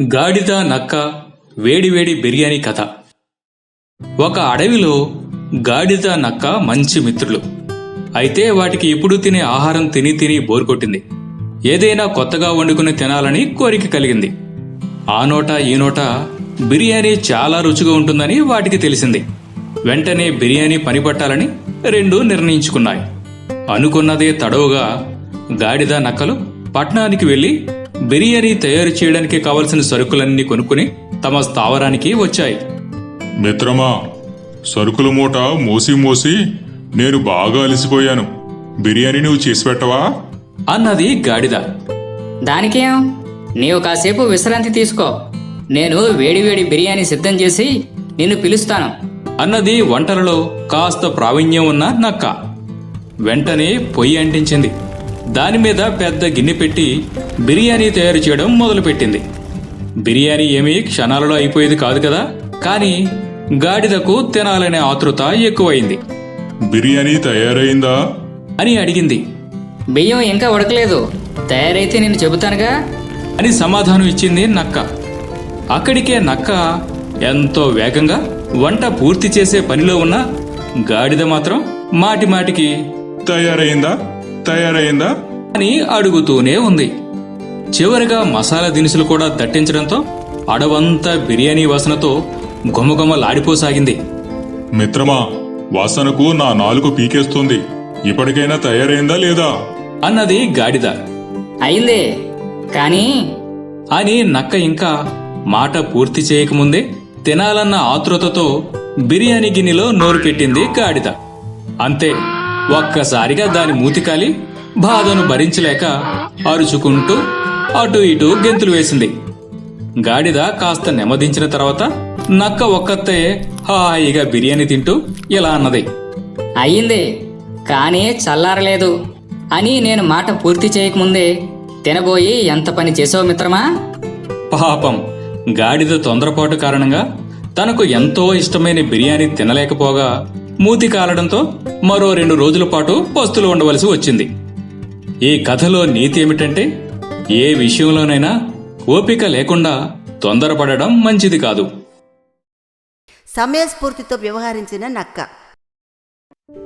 గాడిద నక్క వేడివేడి బిర్యానీ కథ. ఒక అడవిలో గాడిద నక్క మంచి మిత్రులు. అయితే వాటికి ఇప్పుడు తినే ఆహారం తిని తిని బోర్ కొట్టింది. ఏదైనా కొత్తగా వండుకుని తినాలని కోరిక కలిగింది. ఆ నోట ఈ నోట బిర్యానీ చాలా రుచిగా ఉంటుందని వాటికి తెలిసింది. వెంటనే బిర్యానీ పని పట్టాలని రెండు నిర్ణయించుకున్నాయి. అనుకున్నదే తడవుగా గాడిద నక్కలు పట్నానికి వెళ్ళి బిర్యానీ తయారు చేయడానికి కావలసిన సరుకులన్నీ కొనుక్కుని తమ స్థావరానికి వచ్చాయి. మిత్రమా సరుకుల మూట మోసి మోసి నేను బాగా అలసిపోయాను. బిర్యానీ నువ్వు చేసి పెట్టవా? అన్నది గాడిద. దానికేం? నీవు కాసేపు విశ్రాంతి తీసుకో. నేను వేడివేడి బిర్యానీ సిద్ధం చేసి నిన్ను పిలుస్తాను. అన్నది వంటలలో కాస్త ప్రావీణ్యం ఉన్న నక్క. వెంటనే పొయ్యి అంటించింది. దాని మీద పెద్ద గిన్నె పెట్టి బిర్యానీ తయారు చేయడం మొదలుపెట్టింది. బిర్యానీ ఏమీ క్షణాలలో అయిపోయేది కాదు కదా కానీ గాడిదకు తినాలనే ఆతృత ఎక్కువైంది. బిర్యానీ తయారైందా? అని అడిగింది. బియ్యం ఇంకా ఉడకలేదు. తయారైతే నేను చెబుతానుగా? అని సమాధానం ఇచ్చింది నక్క. అక్కడికే నక్క ఎంతో వేగంగా వంట పూర్తి చేసే పనిలో ఉన్న గాడిద మాత్రం మాటి మాటికి తయారైందా? తయారైందా? అని అడుగుతూనే ఉంది. చివరిగా మసాలా దినుసులు కూడా దట్టించడంతో అడవంతా బిర్యానీ వాసనతో గుమగుమలాడిపోసాగింది మిత్రమా వాసనకు నా నాలుగు పీకేస్తుంది. ఇప్పటికైనా తయారైందా లేదా? అన్నది గాడిద. అయిందే కానీ? అని నక్క ఇంకా మాట పూర్తి చేయకముందే తినాలన్న ఆతృతతో బిర్యానీ గిన్నెలో నోరు పెట్టింది గాడిద. అంతే. ఒక్కసారిగా దాని మూతికాలి బాధను భరించలేక అరుచుకుంటూ అటు ఇటు గెంతులు వేసింది. గాడిద కాస్త నెమ్మదించిన తర్వాత నక్క ఒక్కతే హాయిగా బిర్యానీ తింటూ ఇలా అన్నది. అయ్యింది కానీ చల్లారలేదు. అని నేను మాట పూర్తి చేయకముందే తినబోయి ఎంత పని చేసావు మిత్రమా? పాపం గాడిద తొందరపాటు కారణంగా తనకు ఎంతో ఇష్టమైన బిర్యానీ తినలేకపోగా మూతి కాలడంతో మరో రెండు రోజుల పాటు పస్తులు ఉండవలసి వచ్చింది. ఈ కథలో నీతి ఏమిటంటే ఏ విషయంలోనైనా ఓపిక లేకుండా తొందరపడడం మంచిది కాదు. సమయస్ఫూర్తితో వ్యవహరించిన నక్క.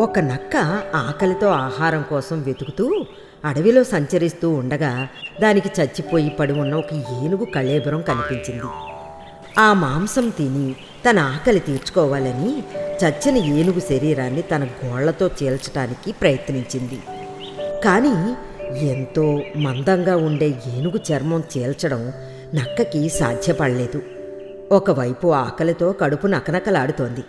ఒక నక్క ఆకలితో ఆహారం కోసం వెతుకుతూ అడవిలో సంచరిస్తూ ఉండగా దానికి చచ్చిపోయి పడి ఉన్న ఒక ఏనుగు కళేబరం కనిపించింది. ఆ మాంసం తిని తన ఆకలి తీర్చుకోవాలని చచ్చిన ఏనుగు శరీరాన్ని తన గోళ్ళతో చీల్చటానికి ప్రయత్నించింది. కానీ ఎంతో మందంగా ఉండే ఏనుగు చర్మం చీల్చడం నక్కకి సాధ్యపడలేదు. ఒకవైపు ఆకలితో కడుపు నకనకలాడుతోంది.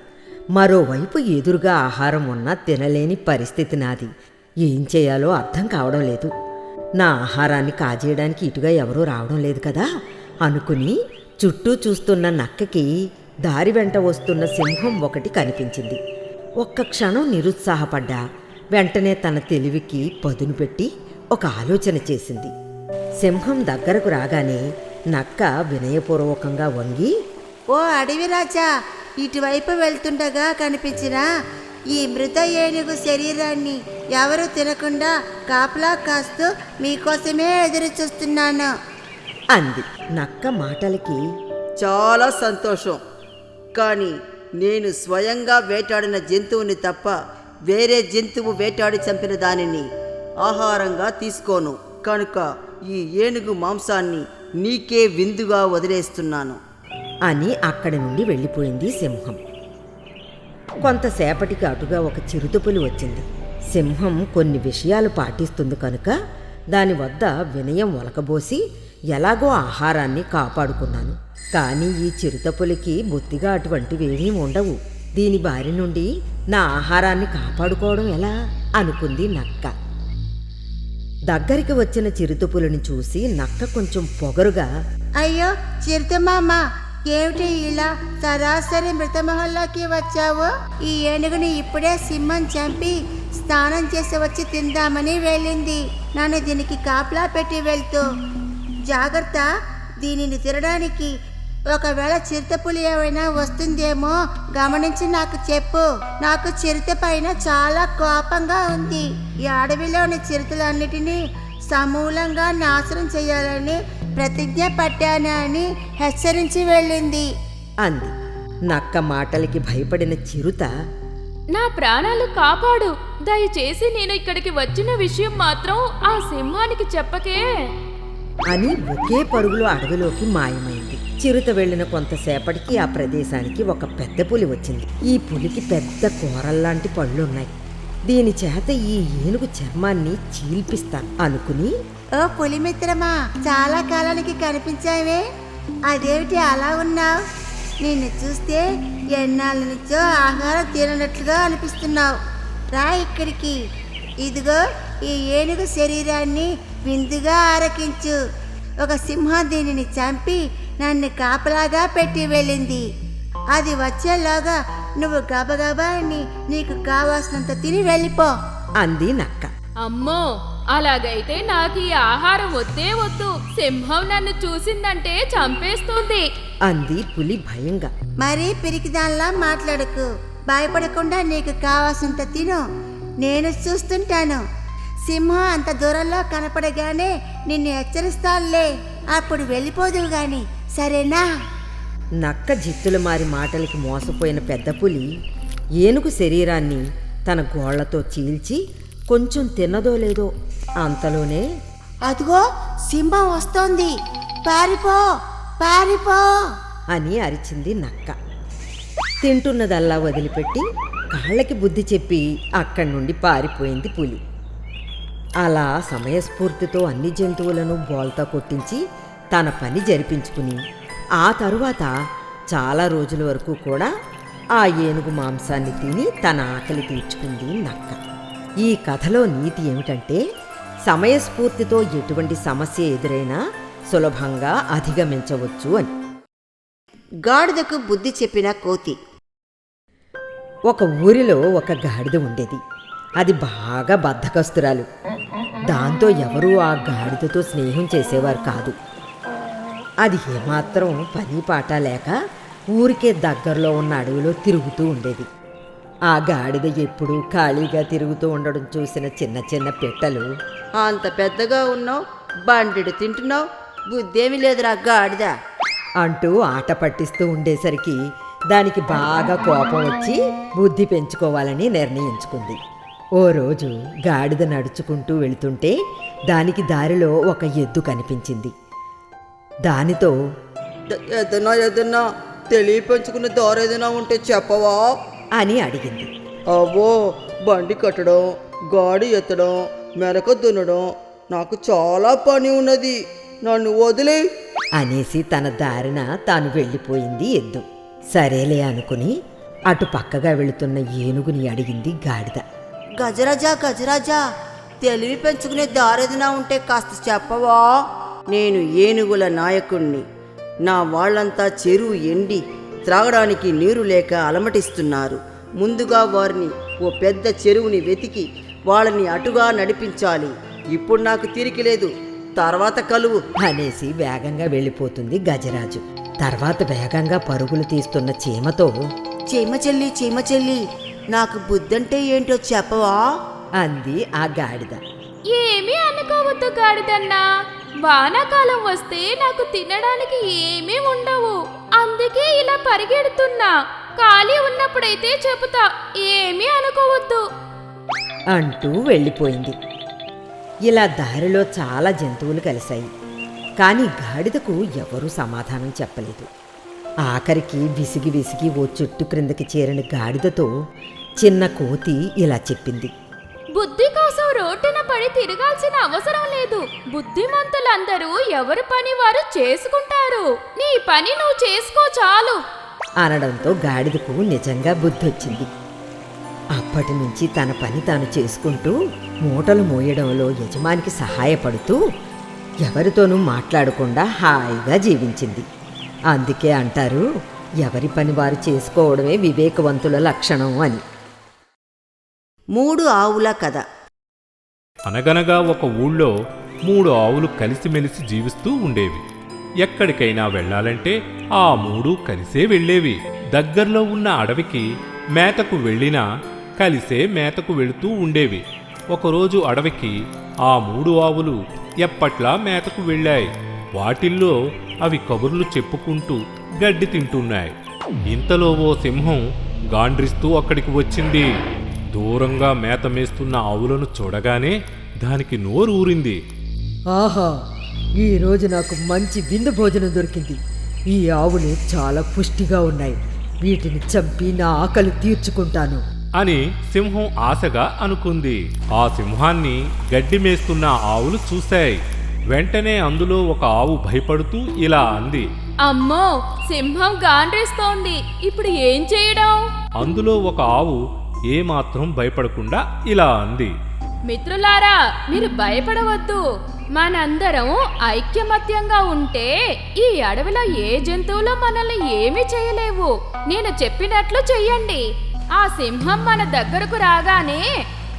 మరోవైపు ఎదురుగా ఆహారం ఉన్నా తినలేని పరిస్థితి నాది. ఏం చేయాలో అర్థం కావడం లేదు. నా ఆహారాన్ని కాజేయడానికి ఇటుగా ఎవరూ రావడం లేదు కదా? అనుకుని చుట్టూ చూస్తున్న నక్కకి దారి వెంట వస్తున్న సింహం ఒకటి కనిపించింది. ఒక్క క్షణం నిరుత్సాహపడ్డా. వెంటనే తన తెలివికి పదును పెట్టి ఒక ఆలోచన చేసింది. సింహం దగ్గరకు రాగానే నక్క వినయపూర్వకంగా వంగి ఓ అడవి రాజా ఇటువైపు వెళ్తుండగా కనిపించిన ఈ మృత ఏనుగు శరీరాన్ని ఎవరు తినకుండా కాపలా కాస్తూ మీకోసమే ఎదురు చూస్తున్నాను అంది. నక్క మాటలకి చాలా సంతోషం. కానీ నేను స్వయంగా వేటాడిన జంతువుని తప్ప వేరే జంతువు వేటాడి చంపిన దానిని ఆహారంగా తీసుకోను. కనుక ఈ ఏనుగు మాంసాన్ని నీకే విందుగా వదిలేస్తున్నాను. అని అక్కడి నుండి వెళ్ళిపోయింది సింహం. కొంతసేపటికి అటుగా ఒక చిరుతపులి వచ్చింది. సింహం కొన్ని విషయాలు పాటిస్తుంది కనుక దాని వద్ద వినయం ఒలకబోసి ఎలాగో ఆహారాన్ని కాపాడుకున్నాను. కానీ ఈ చిరుతపులికి బొత్తిగా అటువంటివేమీ ఉండవు. దీని బారి నుండి నా ఆహారాన్ని కాపాడుకోవడం ఎలా? అనుకుంది నక్క. దగ్గరికి వచ్చిన చిరుతపులిని చూసి నక్క కొంచెం పొగరుగా అయ్యో చిరుతమామ ఏమిటి ఇలా సరాసరి మృతమహల్లోకి వచ్చావు? ఈ ఏనుగుని ఇప్పుడే సింహం చంపి స్నానం చేసి వచ్చి తిందామని వెళ్ళింది. నన్ను దీనికి కాపలా పెట్టి వెళ్తూ జాగ్రత్త. దీనిని తినడానికి ఒకవేళ చిరుతపులి ఏమైనా వస్తుందేమో గమనించి నాకు చెప్పు. నాకు చిరుత పైన చాలా కోపంగా ఉంది. ఈ అడవిలోని చిరుతలన్నిటినీ సమూలంగా నాశనం చేయాలని ప్రతిజ్ఞ పట్టాను అని హెచ్చరించి వెళ్ళింది. అంది. నక్క మాటలకి భయపడిన చిరుత నా ప్రాణాలు కాపాడు. దయచేసి నేను ఇక్కడికి వచ్చిన విషయం మాత్రం ఆ సింహానికి చెప్పకే. అని ఒకే పరుగులో అడవిలోకి మాయమైంది. చిరుత వెళ్ళిన కొంతసేపటికి ఆ ప్రదేశానికి ఒక పెద్ద పులి వచ్చింది. ఈ పులికి పెద్ద కూరల్లాంటి పళ్ళున్నాయి. దీని చేత ఈ ఏనుగు చర్మాన్ని చీల్పిస్తాను అనుకుని ఓ పులిమిత్రమా చాలా కాలానికి కనిపించావే. అదేమిటి అలా ఉన్నావు? నిన్ను చూస్తే ఎన్నాళ్ళ నుంచో ఆహారం తిననట్లుగా అనిపిస్తున్నావు. రా ఇక్కడికి. ఇదిగో ఈ ఏనుగు శరీరాన్ని విందుగా ఆరకించు. ఒక సింహం దీనిని చంపి నన్ను కాపలాగా పెట్టి వెళ్ళింది. అది వచ్చేలోగా నువ్వు గబగబా అని నీకు కావాల్సినంత తిని వెళ్ళిపో అంది నక్క. అమ్మో అలాగైతే నాకు ఈ ఆహారం వద్దే వద్దు. సింహం నన్ను చూసిందంటే చంపేస్తుంది. అంది పులి భయంగా. మరీ పిరికిదానిలా మాట్లాడకు. భయపడకుండా నీకు కావాల్సినంత తిను. నేను చూస్తుంటాను. సింహం అంత దూరంలో కనపడగానే నిన్ను హెచ్చరిస్తానులే. అప్పుడు వెళ్ళిపోదువు గాని సరేనా? నక్క జిత్తుల మారి మాటలకి మోసపోయిన పెద్ద పులి ఏనుగు శరీరాన్ని తన గోళ్ళతో చీల్చి కొంచెం తిన్నదో లేదో అంతలోనే అదిగో సింహం వస్తోంది. పారిపో పారిపో అని అరిచింది నక్క. తింటున్నదల్లా వదిలిపెట్టి కాళ్ళకి బుద్ధి చెప్పి అక్కడి నుండి పారిపోయింది పులి. అలా సమయస్ఫూర్తితో అన్ని జంతువులను బోల్తా కొట్టించి తన పని జరిపించుకుని ఆ తరువాత చాలా రోజుల వరకు కూడా ఆ ఏనుగు మాంసాన్ని తిని తన ఆకలి తీర్చుకుంది నక్క. ఈ కథలో నీతి ఏమిటంటే సమయస్ఫూర్తితో ఎటువంటి సమస్య ఎదురైనా సులభంగా అధిగమించవచ్చు అని. గాడిదకు బుద్ధి చెప్పిన కోతి. ఒక ఊరిలో ఒక గాడిద ఉండేది. అది బాగా బద్ధకస్తురాలు. దాంతో ఎవరూ ఆ గాడిదతో స్నేహం చేసేవారు కాదు. అది ఏమాత్రం పని పాట లేక ఊరికే దగ్గరలో ఉన్న అడవిలో తిరుగుతూ ఉండేది. ఆ గాడిద ఎప్పుడూ ఖాళీగా తిరుగుతూ ఉండడం చూసిన చిన్న చిన్న పెట్టలు అంత పెద్దగా ఉన్నావు బండిడు తింటున్నావు బుద్ధేమి లేదురా గాడిద అంటూ ఆట పట్టిస్తూ ఉండేసరికి దానికి బాగా కోపం వచ్చి బుద్ధి పెంచుకోవాలని నిర్ణయించుకుంది. ఓ రోజు గాడిద నడుచుకుంటూ వెళుతుంటే దానికి దారిలో ఒక ఎద్దు కనిపించింది. దానితో ఏదన్నా ఏదన్నా తెలియ పెంచుకునే దారి ఏదైనా ఉంటే చెప్పవా? అని అడిగింది. అవ్వో బండి కట్టడం గాడి ఎత్తడం మెరక దున్నడం నాకు చాలా పని ఉన్నది. నన్ను వదిలే. అనేసి తన దారిన తాను వెళ్ళిపోయింది ఎద్దు. సరేలే అనుకుని అటు పక్కగా వెళుతున్న ఏనుగుని అడిగింది గాడిద. గజరాజా గజరాజా తెలివి పెంచుకునే దారి ఏదైనా ఉంటే కాస్త చెప్పవా? నేను ఏనుగుల నాయకుణ్ణి. నా వాళ్ళంతా చెరువు ఎండి త్రాగడానికి నీరు లేక అలమటిస్తున్నారు. ముందుగా వారిని ఓ పెద్ద చెరువుని వెతికి వాళ్ళని అటుగా నడిపించాలి. ఇప్పుడు నాకు తీరిక లేదు. తర్వాత కలువు. అనేసి వేగంగా వెళ్ళిపోతుంది గజరాజు. తర్వాత వేగంగా పరుగులు తీస్తున్న చీమతో చీమ చెల్లి చీమ చెల్లి నాకు బుద్ధంటే ఏంటో చెప్పవా? అంది ఆ గాడిద. ఏమీ అనుకోవద్దు గాడిదన్నా. వానాకాలం వస్తే నాకు తినడానికి ఏమీ ఉండవు. అందుకే ఇలా పరిగెడుతున్నా. ఖాళీ ఉన్నప్పుడైతే చెబుతా ఏమీ అనుకోవద్దు. అంటూ వెళ్ళిపోయింది. ఇలా దారిలో చాలా జంతువులు కలిశాయి. కానీ గాడిదకు ఎవరూ సమాధానం చెప్పలేదు. ఆఖరికి విసిగి విసిగి ఓ చెట్టు క్రిందకి చేరిన గాడిదతో చిన్న కోతి ఇలా చెప్పింది. బుద్ధి కోసం రోడ్డున పడి తిరగాల్సిన అవసరం లేదు. బుద్ధిమంతులందరూ ఎవరి పని వారు చేసుకుంటారు. నీ పని నువ్వు చేసుకో చాలు. అనడంతో గాడిదకు నిజంగా బుద్ధొచ్చింది. అప్పటి నుంచి తన పని తాను చేసుకుంటూ మూటలు మోయడంలో యజమానికి సహాయపడుతూ ఎవరితోనూ మాట్లాడకుండా హాయిగా జీవించింది. అందుకే అంటారు ఎవరి పని వారు చేసుకోవడమే వివేకవంతుల లక్షణం అని. మూడు ఆవుల కథ. అనగనగా ఒక ఊళ్ళో మూడు ఆవులు కలిసిమెలిసి జీవిస్తూ ఉండేవి. ఎక్కడికైనా వెళ్ళాలంటే ఆ మూడు కలిసే వెళ్ళేవి. దగ్గరలో ఉన్న అడవికి మేతకు వెళ్ళినా కలిసే మేతకు వెళుతూ ఉండేవి. ఒకరోజు అడవికి ఆ మూడు ఆవులు ఎప్పట్లా మేతకు వెళ్ళాయి. వాటిల్లో అవి కబుర్లు చెప్పుకుంటూ గడ్డి తింటున్నాయి. ఇంతలో ఓ సింహం గాండ్రిస్తూ అక్కడికి వచ్చింది. దూరంగా మేత మేస్తున్న ఆవులను చూడగానే దానికి నోరు ఊరింది. ఆహా ఈ రోజు నాకు మంచి విందు భోజనం దొరికింది. ఈ ఆవులు చాలా పుష్టిగా ఉన్నాయి. వీటిని చంపి నా ఆకలి తీర్చుకుంటాను. అని సింహం ఆశగా అనుకుంది. ఆ సింహాన్ని గడ్డి మేస్తున్న ఆవులు చూశాయి. వెంటనే అందులో ఒక ఆవు భయపడుతూ ఇలా అంది. అమ్మో సింహం గాండ్రేస్తోంది. ఇప్పుడు ఏం చేయడం? అందులో ఒక ఆవు ఏమాత్రం భయపడకుండా ఇలా అంది. మిత్రులారా మీరు భయపడవద్దు. మనందరం ఐక్యమత్యంగా ఉంటే ఈ అడవిలో ఏ జంతువులు మనల్ని ఏమీ చేయలేవు. నేను చెప్పినట్లు చెయ్యండి. ఆ సింహం మన దగ్గరకు రాగానే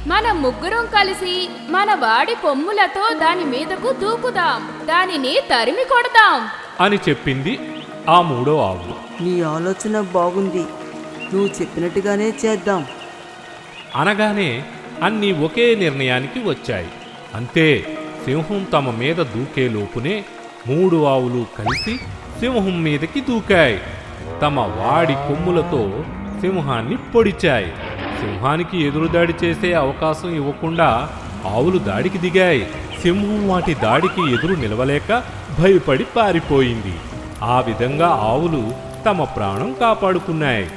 మన ముగ్గురం కలిసి మన వాడి కొమ్ములతో దాని మీదకు దూకుదాం. దానిని తరిమి కొడదాం అని చెప్పింది ఆ మూడో ఆవు నీ ఆలోచన బాగుంది. నువ్వు చెప్పినట్టుగానే చేద్దాం. అనగానే అన్నీ ఒకే నిర్ణయానికి వచ్చాయి. అంతే సింహం తమ మీద దూకే లోపునే మూడు ఆవులు కలిసి సింహం మీదకి దూకాయి. తమ వాడి కొమ్ములతో సింహాన్ని పొడిచాయి. సింహానికి ఎదురుదాడి చేసే అవకాశం ఇవ్వకుండా ఆవులు దాడికి దిగాయి. సింహం వాటి దాడికి ఎదురు నిలవలేక భయపడి పారిపోయింది. ఆ విధంగా ఆవులు తమ ప్రాణం కాపాడుకున్నాయి.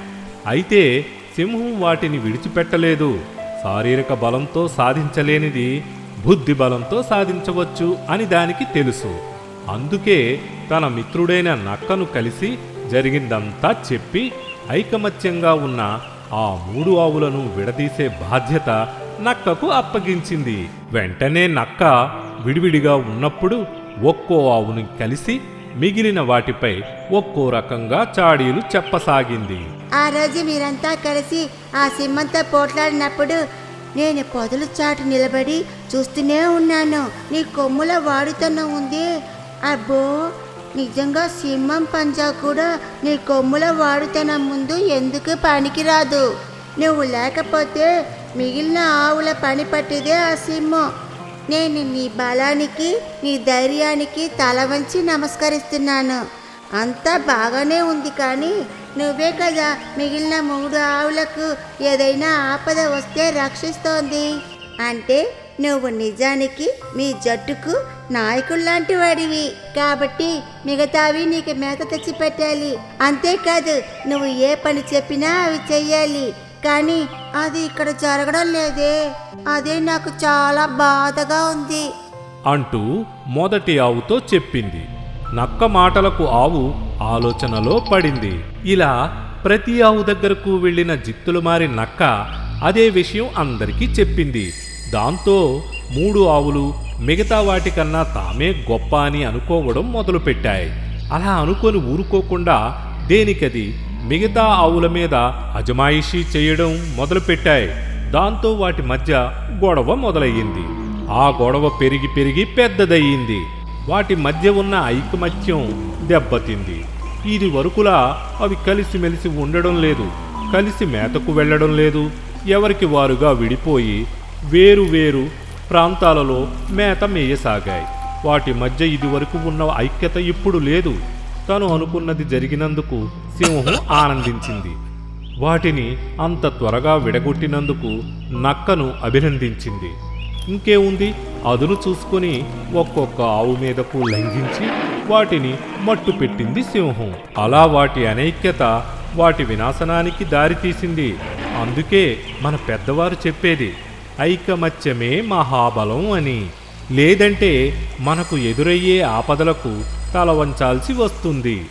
అయితే సింహం వాటిని విడిచిపెట్టలేదు. శారీరక బలంతో సాధించలేనిది బుద్ధి బలంతో సాధించవచ్చు అని దానికి తెలుసు. అందుకే తన మిత్రుడైన నక్కను కలిసి జరిగిందంతా చెప్పి ఐకమత్యంగా ఉన్న ఆ మూడు ఆవులను విడదీసే బాధ్యత నక్కకు అప్పగించింది. వెంటనే నక్క విడివిడిగా ఉన్నప్పుడు ఒక్కో ఆవుని కలిసి మిగిలిన వాటిపై ఒక్కో రకంగా చాడీలు చెప్పసాగింది. ఆ రోజు మీరంతా కలిసి ఆ సింహంతో పోట్లాడినప్పుడు నేను పొదలు చాటు నిలబడి చూస్తూనే ఉన్నాను. నీ కొమ్ముల వాడుతనం ఉంది. అబ్బో! నిజంగా సింహం పంజా కూడా నీ కొమ్ముల వాడుతనం ముందు ఎందుకు పనికిరాదు? నువ్వు లేకపోతే మిగిలిన ఆవుల పని పట్టిదే ఆ సింహం. నేను నీ బలానికి నీ ధైర్యానికి తల వంచి నమస్కరిస్తున్నాను. అంతా బాగానే ఉంది కానీ నువ్వే కదా మిగిలిన మూడు ఆవులకు ఏదైనా ఆపద వస్తే రక్షిస్తోంది. అంటే నువ్వు నిజానికి మీ జట్టుకు నాయకుల్లాంటి వాడివి. కాబట్టి మిగతావి నీకు మేత తెచ్చి పెట్టాలి. అంతేకాదు నువ్వు ఏ పని చెప్పినా అవి చెయ్యాలి. కానీ అది ఇక్కడ జరగడం లేదే. అదే నాకు చాలా బాధగా ఉంది. అంటూ మొదటి ఆవుతో చెప్పింది. నక్క మాటలకు ఆవు ఆలోచనలో పడింది. ఇలా ప్రతి ఆవు దగ్గరకు వెళ్ళిన జిత్తులు మారి నక్క అదే విషయం అందరికీ చెప్పింది. దాంతో మూడు ఆవులు మిగతా వాటికన్నా తామే గొప్ప అని అనుకోవడం మొదలుపెట్టాయి. అలా అనుకొని ఊరుకోకుండా దేనికది మిగతా ఆవుల మీద అజమాయిషీ చేయడం మొదలుపెట్టాయి. దాంతో వాటి మధ్య గొడవ మొదలయ్యింది. ఆ గొడవ పెరిగి పెరిగి పెద్దదయ్యింది. వాటి మధ్య ఉన్న ఐకమత్యం దెబ్బతింది. ఇది వరకులా అవి కలిసిమెలిసి ఉండడం లేదు. కలిసి మేతకు వెళ్ళడం లేదు. ఎవరికి వారుగా విడిపోయి వేరు వేరు ప్రాంతాలలో మేత మేయసాగాయి. వాటి మధ్య ఇదివరకు ఉన్న ఐక్యత ఇప్పుడు లేదు. తను అనుకున్నది జరిగినందుకు సింహం ఆనందించింది. వాటిని అంత త్వరగా విడగొట్టినందుకు నక్కను అభినందించింది. ఇంకేముంది అదును చూసుకుని ఒక్కొక్క ఆవు మీదకు లంఘించి వాటిని మట్టు పెట్టింది సింహం. అలా వాటి అనైక్యత వాటి వినాశనానికి దారితీసింది. అందుకే మన పెద్దవారు చెప్పేది ఐకమత్యమే మహాబలం అని. లేదంటే మనకు ఎదురయ్యే ఆపదలకు తల వంచాల్సి వస్తుంది.